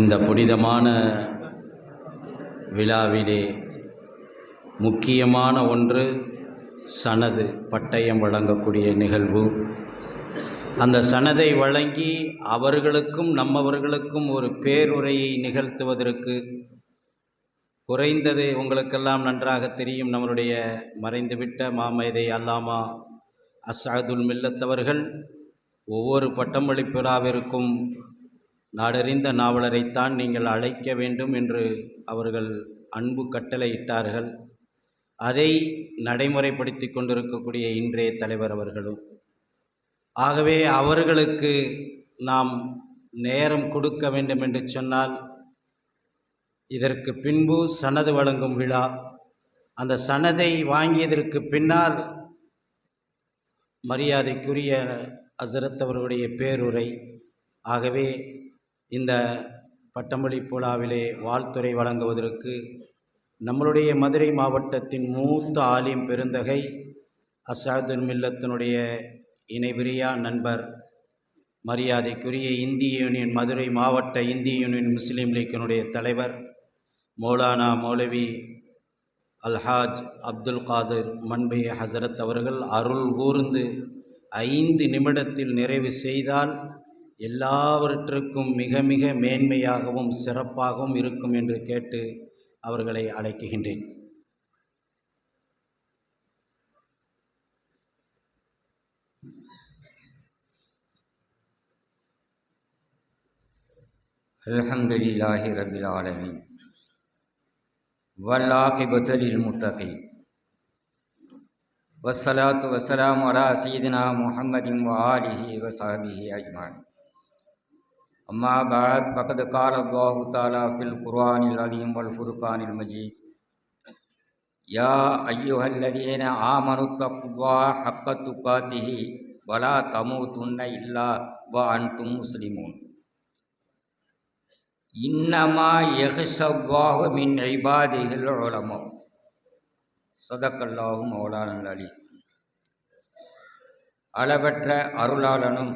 இந்த புனிதமான விழாவிலே முக்கியமான ஒன்று சனது பட்டயம் வழங்கக்கூடிய நிகழ்வு. அந்த சனதை வழங்கி அவர்களுக்கும் நம்மவர்களுக்கும் ஒரு பேருரையை நிகழ்த்துவதற்கு குறைந்தது உங்களுக்கெல்லாம் நன்றாக தெரியும். நம்மளுடைய மறைந்துவிட்ட மாமேதை அல்லாமா அசாதுல் மில்லத்தவர்கள் ஒவ்வொரு பட்டமளிப்பிழாவிற்கும் நாடறிந்த நாவலரைத்தான் நீங்கள் அழைக்க வேண்டும் என்று அவர்கள் அன்பு கட்டளையிட்டார்கள். அதை நடைமுறைப்படுத்தி கொண்டிருக்கக்கூடிய இன்றைய தலைவர் அவர்களும். ஆகவே அவர்களுக்கு நாம் நேரம் கொடுக்க வேண்டும் என்று சொன்னால் இதற்கு பின்பு சனது வழங்கும் விழா. அந்த சனதை வாங்கியதற்கு பின்னால் மரியாதைக்குரிய அசரத் அவர்களுடைய பேருரை. ஆகவே இந்த பட்டமளிப்பு விழாவிலே வாழ்த்துறை வழங்குவதற்கு நம்மளுடைய மதுரை மாவட்டத்தின் மூத்த ஆலிம் பெருந்தகை அசாதுல் மில்லத்தினுடைய இணைபிரியா நண்பர் மரியாதைக்குரிய இந்திய யூனியன் மதுரை மாவட்ட இந்திய யூனியன் முஸ்லீம் லீக்கினுடைய தலைவர் மௌலானா மௌலவி அல்ஹாஜ் அப்துல் காதிர் மன்பை ஹசரத் அவர்கள் அருள் கூர்ந்து ஐந்து நிமிடத்தில் நிறைவு செய்தால் எல்லாவற்றுக்கும் மிக மிக மேன்மையாகவும் சிறப்பாகவும் இருக்கும் என்று கேட்டு அவர்களை அழைக்குகின்றேன் الحمد لله رب العالمين والعاقبة للمتقين والصلاة والسلام على سيدنا محمد وآله وصحبه أجمعين أما بعد فقد قال الله تعالى في القرآن العظيم والفرقان المجيد يا أيها الذين آمنوا اتقوا الله حق تقاته ولا تموتن إلا وأنتم مسلمون இன்னமா எஹ்ஷவ்வாஹு மின் ஐபாதிகள் உலமோ சதக்கல்லாஹு மௌலானல் அலி அளவற்ற அருளாளனும்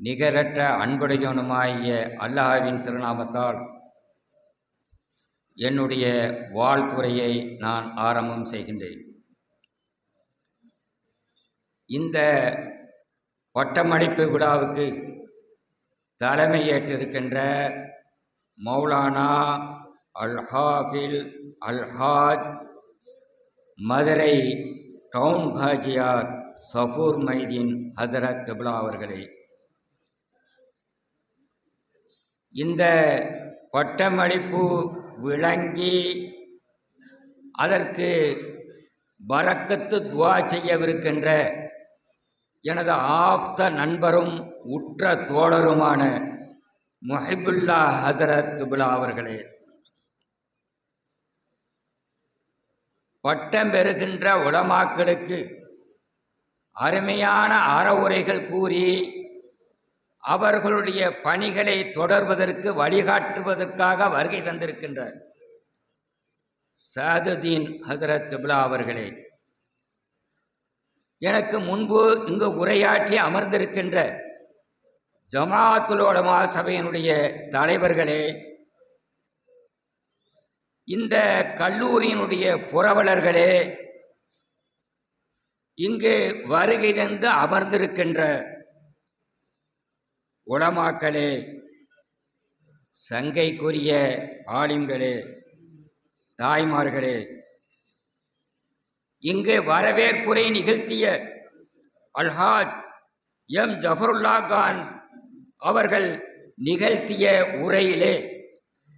நிகரற்ற அன்புடையவனுமாகிய அல்லாஹாவின் திருநாமத்தால் என்னுடைய வாழ்த்துறையை நான் ஆரம்பம் செய்கின்றேன். இந்த பட்டமளிப்பு விழாவுக்கு தலைமையேற்றிருக்கின்ற மௌலானா அல்ஹாஃபில் அல்ஹாஜ் மதுரை டவுன் ஹாஜியார் சஃபூர் மைதீன் ஹசரத் கபிலா அவர்களே இந்த பட்டமளிப்பு விளங்கி அதற்கு பரக்கத்து துவா செய்யவிருக்கின்ற எனது ஆப்த நண்பரும் உற்ற தோழருமான முஹிபுல்லா ஹசரத் குபிலா அவர்களே. பட்டம் பெறுகின்ற உளமாக்களுக்கு அருமையான அறவுரைகள் கூறி அவர்களுடைய பணிகளை தொடர்வதற்கு வழிகாட்டுவதற்காக வருகை தந்திருக்கின்றார். சாதுதீன் ஹசரத் குபிலா அவர்களே எனக்கு முன்பு இங்கு உரையாற்றி அமர்ந்திருக்கின்ற ஜமாத்துலோடமா சபையினுடைய தலைவர்களே இந்த கல்லூரியினுடைய புரவலர்களே இங்கு வருகை தந்து அமர்ந்திருக்கின்ற உளமாக்களே சங்கைக்குரிய ஆலிம்களே தாய்மார்களே இங்கு வரவேற்புரை நிகழ்த்திய அல்ஹாஜ் எம். ஜஃபருல்லா கான் அவர்கள் நிகழ்த்திய உரையிலே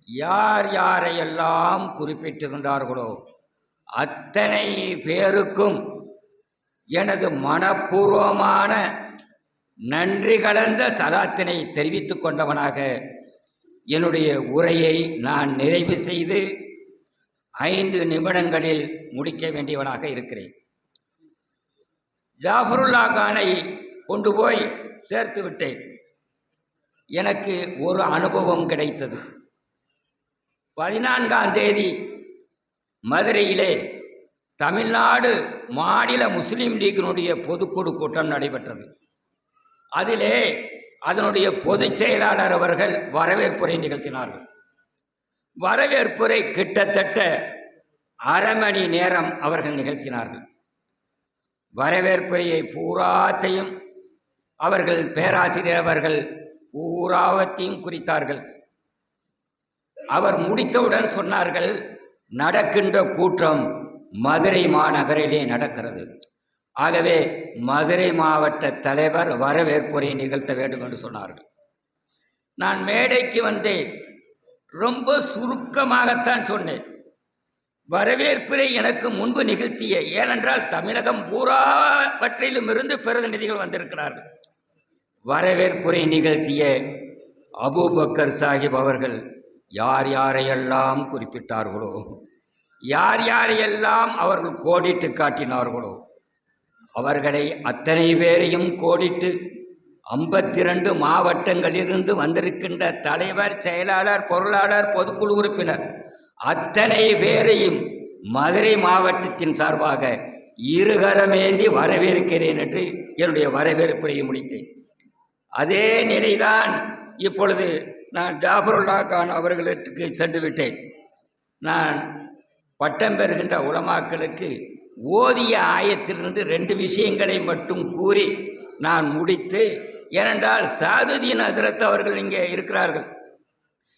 யார் யாரையெல்லாம் குறிப்பிட்டிருந்தார்களோ அத்தனை பேருக்கும் எனது மனப்பூர்வமான நன்றி கலந்த சலாத்தினை தெரிவித்துக் கொண்டவனாக என்னுடைய உரையை நான் நிறைவு செய்து ஐந்து நிமிடங்களில் முடிக்க வேண்டியவனாக இருக்கிறேன். ஜாஃபருல்லா கானை கொண்டு போய் சேர்த்து விட்டேன். எனக்கு ஒரு அனுபவம் கிடைத்தது. பதினான்காம் தேதி மதுரையிலே தமிழ்நாடு மாநில முஸ்லீம் லீக்கினுடைய பொதுக்குழு கூட்டம் நடைபெற்றது. அதிலே அதனுடைய பொதுச் செயலாளர் அவர்கள் வரவேற்புரை நிகழ்த்தினார்கள். வரவேற்புரை கிட்டத்தட்ட அரை மணி நேரம் அவர்கள் நிகழ்த்தினார்கள். வரவேற்புரையை பூராத்தையும் அவர்கள் பேராசிரியர் அவர்கள் பூராவத்தையும் குறித்தார்கள். அவர் முடித்தவுடன் சொன்னார்கள் நடக்கின்ற கூட்டம் மதுரை மாநகரிலே நடக்கிறது. ஆகவே மதுரை மாவட்ட தலைவர் வரவேற்புரை நிகழ்த்த வேண்டும் என்று சொன்னார்கள். நான் மேடைக்கு வந்தேன். ரொம்ப சுருக்கமாகத்தான் சொன்னேன். வரவேற்புரை எனக்கு முன்பு நிகழ்த்திய ஏனென்றால் தமிழகம் பூராவற்றிலும் இருந்து பிரதிநிதிகள் வந்திருக்கிறார்கள். வரவேற்புரை நிகழ்த்திய அபூபக்கர் சாஹிப் அவர்கள் யார் யாரையெல்லாம் குறிப்பிட்டார்களோ யார் யாரையெல்லாம் அவர்கள் கோடிட்டு காட்டினார்களோ அவர்களை அத்தனை பேரையும் கோடிட்டு ஐம்பத்தி ரெண்டு மாவட்டங்களிலிருந்து வந்திருக்கின்ற தலைவர் செயலாளர் பொருளாளர் பொதுக்குழு உறுப்பினர் அத்தனை பேரையும் மதுரை மாவட்டத்தின் சார்பாக இருகரமேந்தி வரவேற்கிறேன் என்று என்னுடைய வரவேற்புரையை முடித்தேன். அதே நிலைதான் இப்பொழுது நான் ஜாஃபருல்லா கான் அவர்களுக்கு சென்று விட்டேன். நான் பட்டம் பெறுகின்ற உலமாக்களுக்கு ஓதிய ஆயத்திலிருந்து ரெண்டு விஷயங்களை மட்டும் கூறி நான் முடித்து ஏனென்றால் சாதுதீன் ஹசரத் அவர்கள் இங்கே இருக்கிறார்கள்.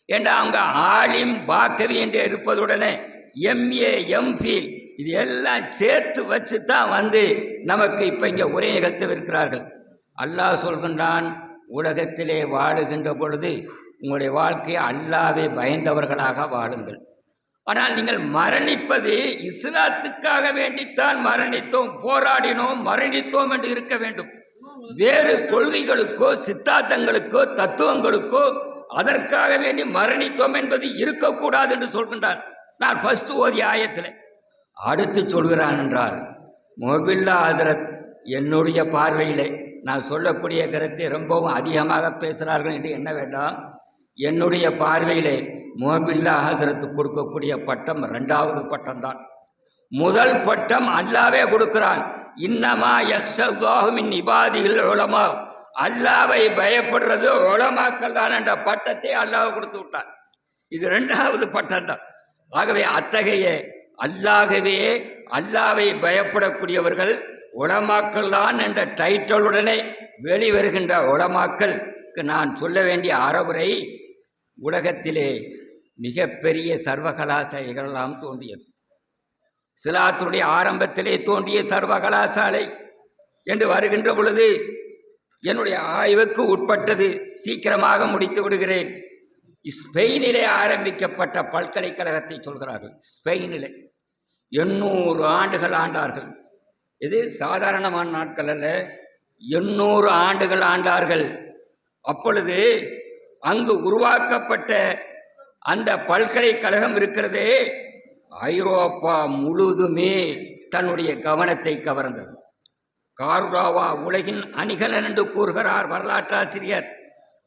ஏண்டா அவங்க ஆலிம் பாக்கவி என்று இருப்பதுடனே எம்ஏ எம்ஃபில் இது எல்லாம் சேர்த்து வச்சு தான் வந்து நமக்கு இப்போ இங்கே உரை நிகழ்த்தவிருக்கிறார்கள் அல்லாஹ் சொல்கின்றான் உலகத்திலே வாழுகின்ற பொழுது உங்களுடைய வாழ்க்கையை அல்லாவே பயந்தவர்களாக வாழுங்கள். ஆனால் நீங்கள் மரணிப்பது இஸ்லாத்துக்காக வேண்டித்தான் மரணித்தோம் போராடினோம் மரணித்தோம் என்று இருக்க வேண்டும். வேறு கொள்கைகளுக்கோ சித்தாந்தங்களுக்கோ தத்துவங்களுக்கோ அதற்காக வேண்டி மரணித்தோம் என்பது இருக்கக்கூடாது என்று சொல்கின்றார். நான் ஃபர்ஸ்ட் ஓதிய ஆயத்தில். அடுத்து சொல்கிறான் என்றால் மொபில்லா ஹசரத் என்னுடைய பார்வையிலே நான் சொல்லக்கூடிய கருத்தை ரொம்பவும் அதிகமாக பேசுகிறார்கள் என்று என்ன வேண்டாம் என்னுடைய பார்வையிலே மோபில்லா ஹசரத்து கொடுக்கக்கூடிய பட்டம் ரெண்டாவது பட்டம்தான். முதல் பட்டம் அல்லாவே கொடுக்கிறான். இன்னமா யக்ஷாஹுமின் இபாதிகள் உலமா. அல்லாவை பயப்படுறது உலமாக்கள் தான் என்ற பட்டத்தை அல்லாஹ் கொடுத்து விட்டார் இது ரெண்டாவது பட்டம் தான் ஆகவே அத்தகைய அல்லாகவே அல்லாவை பயப்படக்கூடியவர்கள் உலமாக்கள் தான் என்ற டைட்டலுடனே வெளிவருகின்ற உலமாக்களுக்கு நான் சொல்ல வேண்டிய அறவுரை உலகத்திலே மிகப்பெரிய சர்வகலாசாலைகளெல்லாம் தோன்றியது. சிலாத்துடைய ஆரம்பத்திலே தோன்றிய சர்வகலாசாலை என்று வருகின்ற பொழுது என்னுடைய ஆய்வுக்கு உட்பட்டது சீக்கிரமாக முடித்து விடுகிறேன். ஸ்பெயினிலே ஆரம்பிக்கப்பட்ட பல்கலைக்கழகத்தை சொல்கிறார்கள். ஸ்பெயினிலே எண்ணூறு ஆண்டுகள் ஆண்டார்கள். இது சாதாரணமான நாட்கள் அல்ல. எண்ணூறு ஆண்டுகள் ஆண்டார்கள். அப்பொழுது அங்கு உருவாக்கப்பட்ட அந்த பல்கலைக்கழகம் இருக்கிறதே ஐரோப்பா முழுதுமே தன்னுடைய கவனத்தை கவர்ந்தது. கார்டாவா உலகின் அணிகலன் என்று கூறுகிறார் வரலாற்றாசிரியர்.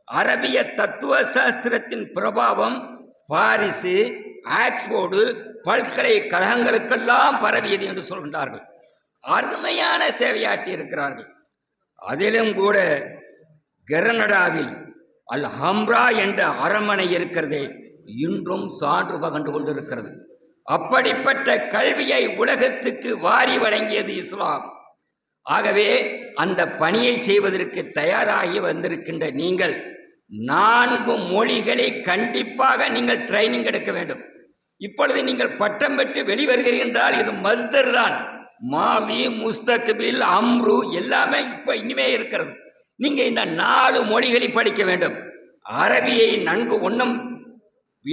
அரபிய தத்துவ சாஸ்திரத்தின் பிரபாவம் பாரிசு ஆக்ஸ்போர்டு பல்கலைக்கழகங்களுக்கெல்லாம் பரவியது என்று சொல்கின்றார்கள். அருமையான சேவையாற்றி இருக்கிறார்கள். அதிலும் கூட கெரனடாவில் அல் ஹம்ரா என்ற அரண்மனை இருக்கிறதே இன்றும் சான்று பகண்டு கொண்டிருக்கிறது. அப்படிப்பட்ட கல்வியை உலகத்துக்கு வாரி வழங்கியது இஸ்லாம். ஆகவே அந்த பணியை செய்வதற்கு தயாராகி வந்திருக்கின்ற நீங்கள் நான்கு மொழிகளை கண்டிப்பாக நீங்கள் ட்ரைனிங் எடுக்க வேண்டும். இப்பொழுது நீங்கள் பட்டம் பெற்று வெளிவருகிறீர்கள் என்றால் இது மஸ்தர் தான். மாவி முஸ்தக்பில் அம்ரு எல்லாமே இப்போ இனிமே இருக்கிறது. நீங்க இந்த நாலு மொழிகளை படிக்க வேண்டும். அரபியை நன்கு ஒன்றும்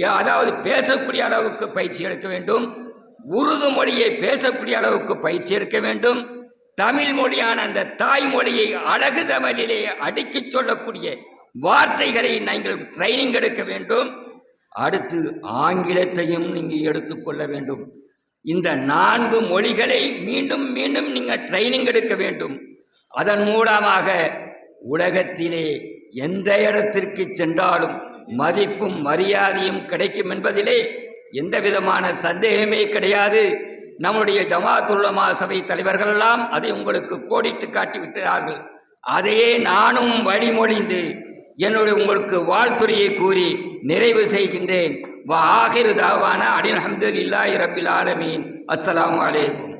அதாவது பேசக்கூடிய அளவுக்கு பயிற்சி எடுக்க வேண்டும். உருது மொழியை பேசக்கூடிய அளவுக்கு பயிற்சி எடுக்க வேண்டும். தமிழ் மொழியான அந்த தாய்மொழியை அழகு தமிழிலே அடுக்கிச் சொல்லக்கூடிய வார்த்தைகளை நீங்கள் ட்ரைனிங் எடுக்க வேண்டும். அடுத்து ஆங்கிலத்தையும் நீங்கள் எடுத்துக்கொள்ள வேண்டும். இந்த நான்கு மொழிகளை மீண்டும் மீண்டும் நீங்கள் ட்ரைனிங் எடுக்க வேண்டும். அதன் மூலமாக உலகத்திலே எந்த இடத்திற்கு சென்றாலும் மதிப்பும் மரியாதையும் கிடைக்கும் என்பதிலே எந்த விதமான சந்தேகமே கிடையாது. நம்முடைய ஜமாத்துல்லமா சபை தலைவர்களெல்லாம் அதை உங்களுக்கு கோடிட்டு காட்டி விட்டார்கள். அதையே நானும் வழிமொழிந்து என்னுடைய உங்களுக்கு வாழ்த்துறையை கூறி நிறைவு செய்கின்றேன். வா தாவான அனில் அஹமதுல்லாஹி ரபில் ஆலமீன். அஸ்லாம் வலைக்கும்